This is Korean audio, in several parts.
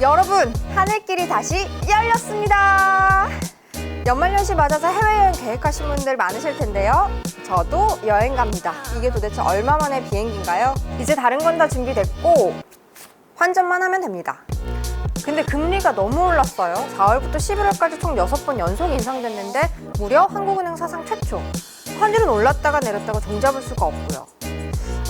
여러분, 하늘길이 다시 열렸습니다. 연말연시 맞아서 해외여행 계획하신 분들 많으실 텐데요. 저도 여행 갑니다. 이게 도대체 얼마 만의 비행기인가요? 이제 다른 건 다 준비됐고, 환전만 하면 됩니다. 근데 금리가 너무 올랐어요. 4월부터 11월까지 총 6번 연속 인상됐는데 무려 한국은행 사상 최초. 환율은 올랐다가 내렸다가 종잡을 수가 없고요.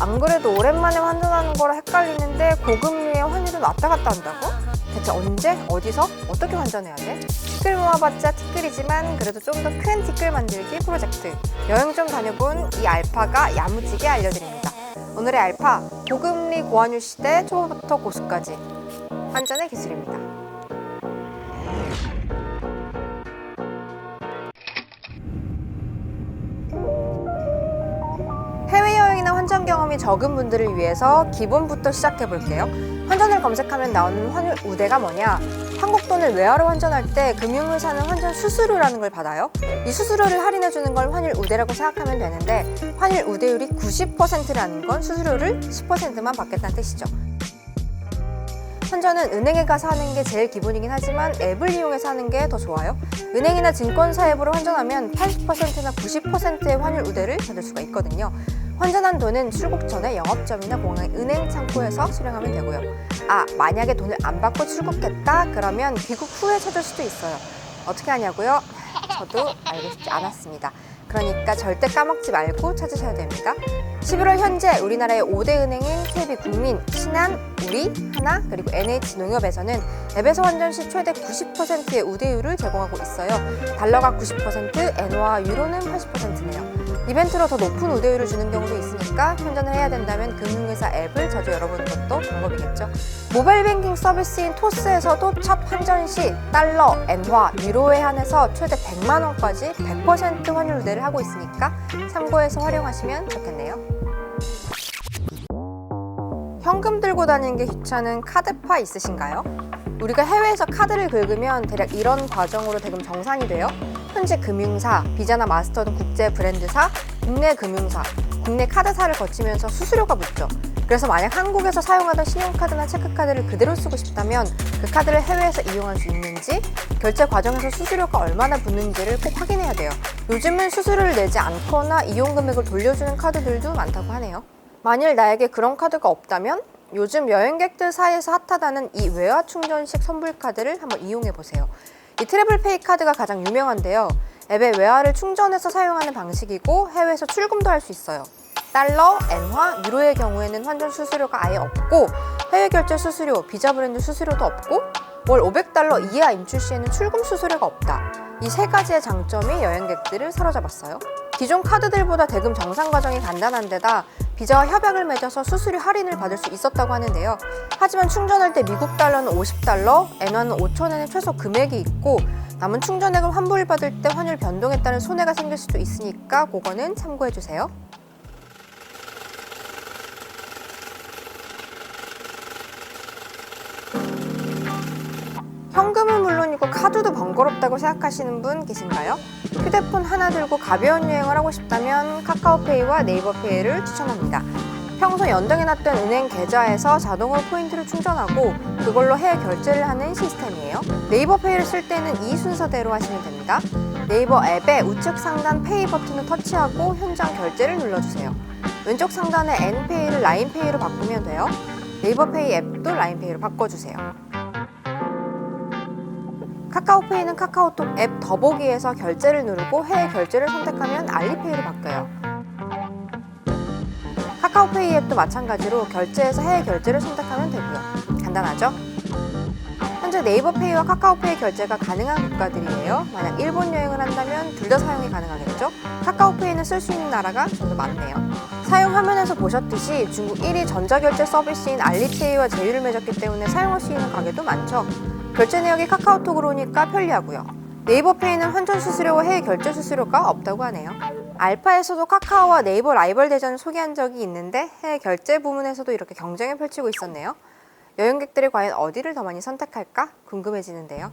안 그래도 오랜만에 환전하는 거라 헷갈리는데 고금리에 환율은 왔다 갔다 한다고? 대체 언제? 어디서? 어떻게 환전해야 돼? 티끌 모아봤자 티끌이지만 그래도 좀 더 큰 티끌 만들기 프로젝트. 여행 좀 다녀본 이 알파가 야무지게 알려드립니다. 오늘의 알파, 고금리 고환율 시대 초보부터 고수까지 환전의 기술입니다. 환전 경험이 적은 분들을 위해서 기본부터 시작해 볼게요. 환전을 검색하면 나오는 환율 우대가 뭐냐? 한국 돈을 외화로 환전할 때 금융회사는 환전 수수료라는 걸 받아요. 이 수수료를 할인해 주는 걸 환율 우대라고 생각하면 되는데 환율 우대율이 90%라는 건 수수료를 10%만 받겠다는 뜻이죠. 환전은 은행에 가서 하는 게 제일 기본이긴 하지만 앱을 이용해서 하는 게 더 좋아요. 은행이나 증권사 앱으로 환전하면 80%나 90%의 환율 우대를 받을 수가 있거든요. 환전한 돈은 출국 전에 영업점이나 공항 은행 창구에서 수령하면 되고요. 아, 만약에 돈을 안 받고 출국했다? 그러면 귀국 후에 찾을 수도 있어요. 어떻게 하냐고요? 저도 알고 싶지 않았습니다. 그러니까 절대 까먹지 말고 찾으셔야 됩니다. 11월 현재 우리나라의 5대 은행인 KB국민, 신한, 우리, 하나, 그리고 NH농협에서는 앱에서 환전 시 최대 90%의 우대율을 제공하고 있어요. 달러가 90%, 엔화와 유로는 80%네요. 이벤트로 더 높은 우대율을 주는 경우도 있으니까 환전을 해야 된다면 금융회사 앱을 자주 열어보는 것도 방법이겠죠. 모바일 뱅킹 서비스인 토스에서도 첫 환전 시 달러, 엔화, 유로에 한해서 최대 100만 원까지 100% 환율 우대를 하고 있으니까 참고해서 활용하시면 좋겠네요. 현금 들고 다니는 게 귀찮은 카드파 있으신가요? 우리가 해외에서 카드를 긁으면 대략 이런 과정으로 대금 정산이 돼요. 현지 금융사, 비자나 마스터 등 국제 브랜드사, 국내 금융사, 국내 카드사를 거치면서 수수료가 붙죠. 그래서 만약 한국에서 사용하던 신용카드나 체크카드를 그대로 쓰고 싶다면 그 카드를 해외에서 이용할 수 있는지, 결제 과정에서 수수료가 얼마나 붙는지를 꼭 확인해야 돼요. 요즘은 수수료를 내지 않거나 이용 금액을 돌려주는 카드들도 많다고 하네요. 만일 나에게 그런 카드가 없다면 요즘 여행객들 사이에서 핫하다는 이 외화 충전식 선불 카드를 한번 이용해 보세요. 이 트래블 페이 카드가 가장 유명한데요. 앱에 외화를 충전해서 사용하는 방식이고 해외에서 출금도 할 수 있어요. 달러, 엔화, 유로의 경우에는 환전 수수료가 아예 없고 해외 결제 수수료, 비자 브랜드 수수료도 없고 월 500달러 이하 인출 시에는 출금 수수료가 없다. 이 세 가지의 장점이 여행객들을 사로잡았어요. 기존 카드들보다 대금 정산 과정이 간단한 데다 비자와 협약을 맺어서 수수료 할인을 받을 수 있었다고 하는데요. 하지만 충전할 때 미국 달러는 50달러, 엔화는 5천엔의 최소 금액이 있고 남은 충전액을 환불 받을 때 환율 변동에 따른 손해가 생길 수도 있으니까 그거는 참고해 주세요. 현금은 물론이고 카드도 번거롭다고 생각하시는 분 계신가요? 휴대폰 하나 들고 가벼운 여행을 하고 싶다면 카카오페이와 네이버페이를 추천합니다. 평소 연동해놨던 은행 계좌에서 자동으로 포인트를 충전하고 그걸로 해외 결제를 하는 시스템이에요. 네이버페이를 쓸 때는 이 순서대로 하시면 됩니다. 네이버 앱의 우측 상단 페이 버튼을 터치하고 현장 결제를 눌러주세요. 왼쪽 상단의 N페이를 라인페이로 바꾸면 돼요. 네이버페이 앱도 라인페이로 바꿔주세요. 카카오페이는 카카오톡 앱 더보기에서 결제를 누르고 해외 결제를 선택하면 알리페이로 바뀌어요. 카카오페이 앱도 마찬가지로 결제에서 해외 결제를 선택하면 되고요. 간단하죠? 현재 네이버페이와 카카오페이 결제가 가능한 국가들이에요. 만약 일본 여행을 한다면 둘 다 사용이 가능하겠죠? 카카오페이는 쓸 수 있는 나라가 좀 더 많네요. 사용 화면에서 보셨듯이 중국 1위 전자결제 서비스인 알리페이와 제휴를 맺었기 때문에 사용할 수 있는 가게도 많죠. 결제 내역이 카카오톡으로 오니까 편리하고요. 네이버페이는 환전 수수료와 해외 결제 수수료가 없다고 하네요. 알파에서도 카카오와 네이버 라이벌 대전을 소개한 적이 있는데 해외 결제 부문에서도 이렇게 경쟁을 펼치고 있었네요. 여행객들이 과연 어디를 더 많이 선택할까 궁금해지는데요.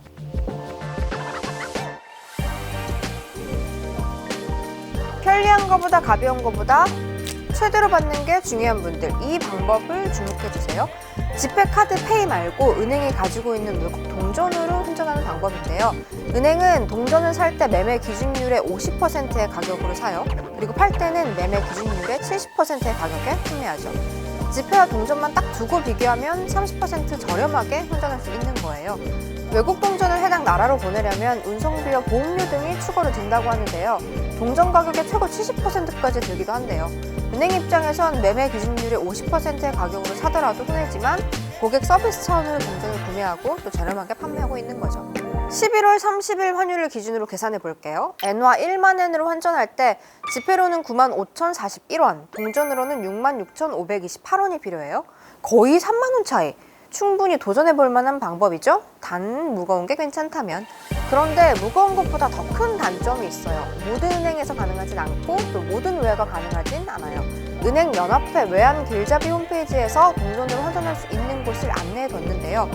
편리한 것보다 가벼운 것보다 최대로 받는 게 중요한 분들 이 방법을 주목해 주세요. 지폐, 카드, 페이 말고 은행이 가지고 있는 외국 동전으로 환전하는 방법인데요. 은행은 동전을 살 때 매매 기준율의 50%의 가격으로 사요. 그리고 팔 때는 매매 기준율의 70%의 가격에 판매하죠. 지폐와 동전만 딱 두고 비교하면 30% 저렴하게 환전할 수 있는 거예요. 외국 동전을 해당 나라로 보내려면 운송비와 보험료 등이 추가로 든다고 하는데요. 동전 가격의 최고 70%까지 들기도 한대요. 은행 입장에선 매매 기준율의 50%의 가격으로 사더라도 손해지만 고객 서비스 차원으로 동전을 구매하고 또 저렴하게 판매하고 있는 거죠. 11월 30일 환율을 기준으로 계산해 볼게요. 엔화 1만 엔으로 환전할 때 지폐로는 9만 5,041원, 동전으로는 6만 6,528원이 필요해요. 거의 3만 원 차이. 충분히 도전해 볼 만한 방법이죠. 단 무거운 게 괜찮다면. 그런데 무거운 것보다 더 큰 단점이 있어요. 모든 은행에서 가능하진 않고 또 모든 외화가 가능하진 않아요. 은행 연합회 외환 길잡이 홈페이지에서 동전으로 환전할 수 있는 곳을 안내해 뒀는데요.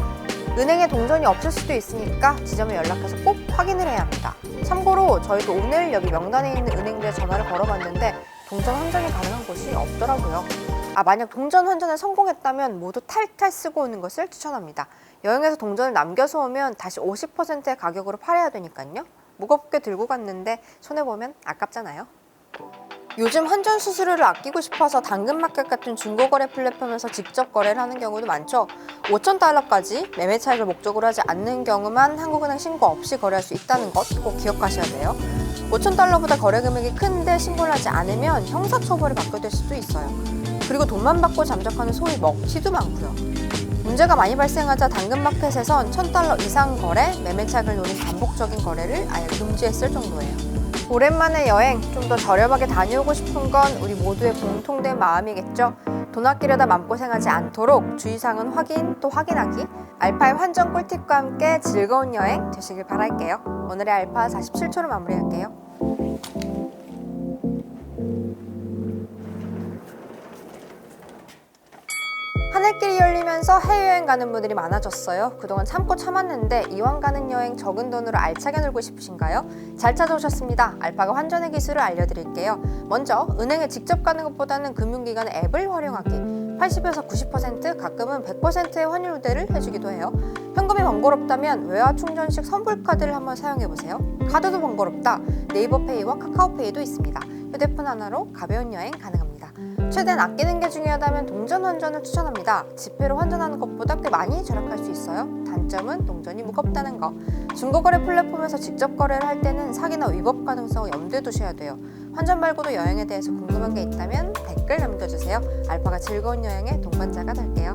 은행에 동전이 없을 수도 있으니까 지점에 연락해서 꼭 확인을 해야 합니다. 참고로 저희도 오늘 여기 명단에 있는 은행들에 전화를 걸어봤는데 동전 환전이 가능한 곳이 없더라고요. 아, 만약 동전 환전에 성공했다면 모두 탈탈 쓰고 오는 것을 추천합니다. 여행에서 동전을 남겨서 오면 다시 50%의 가격으로 팔아야 되니까요. 무겁게 들고 갔는데 손해보면 아깝잖아요. 요즘 환전 수수료를 아끼고 싶어서 당근마켓 같은 중고거래 플랫폼에서 직접 거래를 하는 경우도 많죠. 5천 달러까지 매매 차익을 목적으로 하지 않는 경우만 한국은행 신고 없이 거래할 수 있다는 것 꼭 기억하셔야 돼요. 5천 달러보다 거래 금액이 큰데 신고를 하지 않으면 형사처벌을 받게 될 수도 있어요. 그리고 돈만 받고 잠적하는 소위 먹튀도 많고요. 문제가 많이 발생하자 당근마켓에선 1000달러 이상 거래, 매매 차익을 노린 반복적인 거래를 아예 금지했을 정도예요. 오랜만에 여행 좀 더 저렴하게 다녀오고 싶은 건 우리 모두의 공통된 마음이겠죠. 돈 아끼려다 마음고생하지 않도록 주의사항은 확인 또 확인하기 알파의 환전 꿀팁과 함께 즐거운 여행 되시길 바랄게요. 오늘의 알파 47초로 마무리할게요. 하늘길이 열리면서 해외여행 가는 분들이 많아졌어요. 그동안 참고 참았는데 이왕 가는 여행 적은 돈으로 알차게 놀고 싶으신가요? 잘 찾아오셨습니다. 알파가 환전의 기술을 알려드릴게요. 먼저 은행에 직접 가는 것보다는 금융기관의 앱을 활용하기. 80에서 90% 가끔은 100%의 환율 우대를 해주기도 해요. 현금이 번거롭다면 외화 충전식 선불카드를 한번 사용해보세요. 카드도 번거롭다. 네이버페이와 카카오페이도 있습니다. 휴대폰 하나로 가벼운 여행 가능합 최대한 아끼는 게 중요하다면 동전 환전을 추천합니다. 지폐로 환전하는 것보다 꽤 많이 절약할 수 있어요. 단점은 동전이 무겁다는 거. 중고거래 플랫폼에서 직접 거래를 할 때는 사기나 위법 가능성을 염두에 두셔야 돼요. 환전 말고도 여행에 대해서 궁금한 게 있다면 댓글 남겨주세요. 알파가 즐거운 여행의 동반자가 될게요.